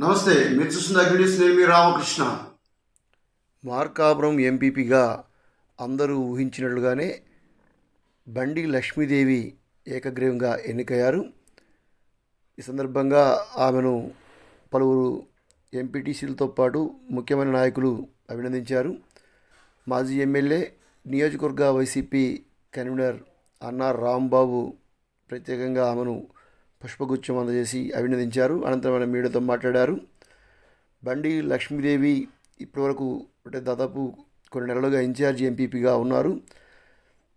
నమస్తే మీరు చూస్తున్న అగ్నిస్ నేను మీ రామకృష్ణ. మార్కాపురం ఎంపీపీగా అందరూ ఊహించినట్లుగానే బండి లక్ష్మీదేవి ఏకగ్రీవంగా ఎన్నికయ్యారు. ఈ సందర్భంగా ఆమెను పలువురు ఎంపీటీసీలతో పాటు ముఖ్యమైన నాయకులు అభినందించారు. మాజీ ఎమ్మెల్యే నియోజకవర్గ వైసీపీ కన్వీనర్ అన్నా రాంబాబు ప్రత్యేకంగా ఆమెను పుష్పగుచ్చం అందజేసి అభినందించారు. అనంతరం ఆయన మీడియాతో మాట్లాడారు. బండి లక్ష్మీదేవి ఇప్పటివరకు అంటే దాదాపు కొన్ని నెలలుగా ఇన్ఛార్జి ఎంపీపీగా ఉన్నారు.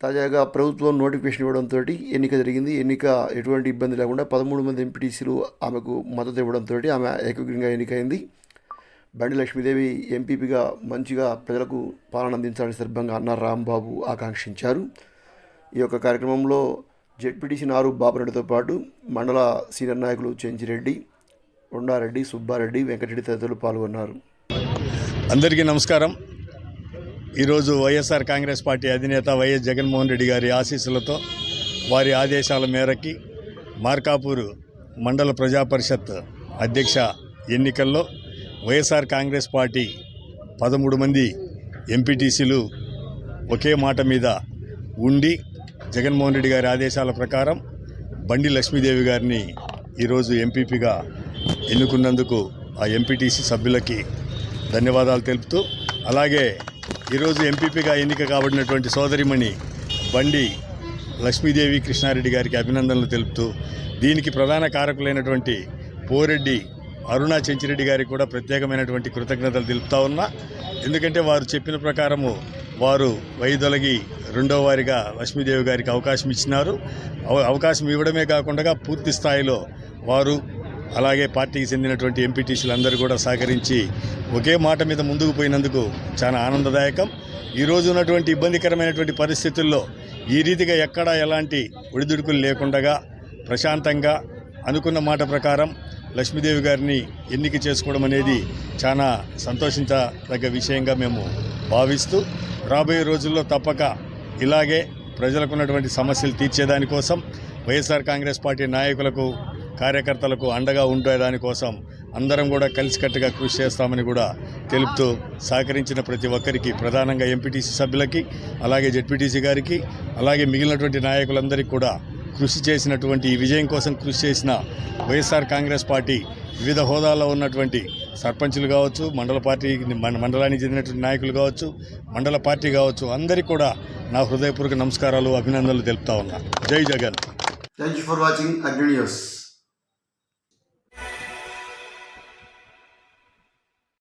తాజాగా ప్రభుత్వం నోటిఫికేషన్ ఇవ్వడంతో ఎన్నిక జరిగింది. ఎన్నిక ఎటువంటి ఇబ్బంది లేకుండా పదమూడు మంది ఎంపీటీసీలు ఆమెకు మద్దతు ఇవ్వడంతో ఆమె ఏకగ్రీవంగా ఎన్నికైంది. బండి లక్ష్మీదేవి ఎంపీపీగా మంచిగా ప్రజలకు పాలన అందించాలని సందర్భంగా అన్న రాంబాబు ఆకాంక్షించారు. ఈ యొక్క కార్యక్రమంలో జెడ్పీటీసీ నారు బాబురెడ్డితో పాటు మండల సీనియర్ నాయకులు చెంచిరెడ్డి కొండారెడ్డి సుబ్బారెడ్డి వెంకటరెడ్డి తదితరులు పాల్గొన్నారు. అందరికీ నమస్కారం. ఈరోజు వైఎస్ఆర్ కాంగ్రెస్ పార్టీ అధినేత వైఎస్ జగన్మోహన్ రెడ్డి గారి ఆశీస్సులతో వారి ఆదేశాల మేరకి మార్కాపూర్ మండల ప్రజా పరిషత్ అధ్యక్ష ఎన్నికల్లో వైఎస్ఆర్ కాంగ్రెస్ పార్టీ పదమూడు మంది ఎంపీటీసీలు ఒకే మాట మీద ఉండి జగన్మోహన్ రెడ్డి గారి ఆదేశాల ప్రకారం బండి లక్ష్మీదేవి గారిని ఈరోజు ఎంపీపీగా ఎన్నుకున్నందుకు ఆ ఎంపీటీసీ సభ్యులకి ధన్యవాదాలు తెలుపుతూ అలాగే ఈరోజు ఎంపీపీగా ఎన్నిక కాబడినటువంటి సోదరిమణి బండి లక్ష్మీదేవి కృష్ణారెడ్డి గారికి అభినందనలు తెలుపుతూ దీనికి ప్రధాన కారకులైనటువంటి పోరెడ్డి అరుణా చెంచిరెడ్డి గారికి కూడా ప్రత్యేకమైనటువంటి కృతజ్ఞతలు తెలుపుతా ఉన్నా. ఎందుకంటే వారు చెప్పిన ప్రకారము వారు వైదొలగి రెండో వారిగా లక్ష్మీదేవి గారికి అవకాశం ఇచ్చినారు. అవ- అవకాశం ఇవ్వడమే కాకుండా పూర్తి స్థాయిలో వారు అలాగే పార్టీకి చెందినటువంటి ఎంపీటీసీలు అందరూ కూడా సహకరించి ఒకే మాట మీద ముందుకు పోయినందుకు చాలా ఆనందదాయకం. ఈరోజు ఉన్నటువంటి ఇబ్బందికరమైనటువంటి పరిస్థితుల్లో ఈ రీతిగా ఎక్కడా ఎలాంటి ఒడిదుడుకులు లేకుండగా ప్రశాంతంగా అనుకున్న మాట ప్రకారం లక్ష్మీదేవి గారిని ఎన్నిక చేసుకోవడం అనేది చాలా సంతోషించదగ్గ విషయంగా మేము భావిస్తూ రాబోయే రోజుల్లో తప్పక ఇలాగే ప్రజలకు ఉన్నటువంటి సమస్యలు తీర్చేదానికోసం వైఎస్ఆర్ కాంగ్రెస్ పార్టీ నాయకులకు కార్యకర్తలకు అండగా ఉండేదానికోసం అందరం కూడా కలిసికట్టుగా కృషి చేస్తామని కూడా తెలుపుతూ సహకరించిన ప్రతి ఒక్కరికి ప్రధానంగా ఎంపీటీసీ సభ్యులకి అలాగే జెడ్పీటీసీ గారికి అలాగే మిగిలినటువంటి నాయకులందరికీ కూడా కృషి చేసినటువంటి ఈ విజయం కోసం కృషి చేసిన వైఎస్ఆర్ కాంగ్రెస్ పార్టీ వివిధ హోదాల్లో ఉన్నటువంటి సర్పంచులు కావచ్చు మండల పార్టీ మండలానికి చెందినటువంటి నాయకులు కావచ్చు మండల పార్టీ కావచ్చు అందరికీ కూడా నా హృదయపూర్వక నమస్కారాలు అభినందనలు తెలుపుతా ఉన్నా. జై Jagan. Thank you for watching Agni news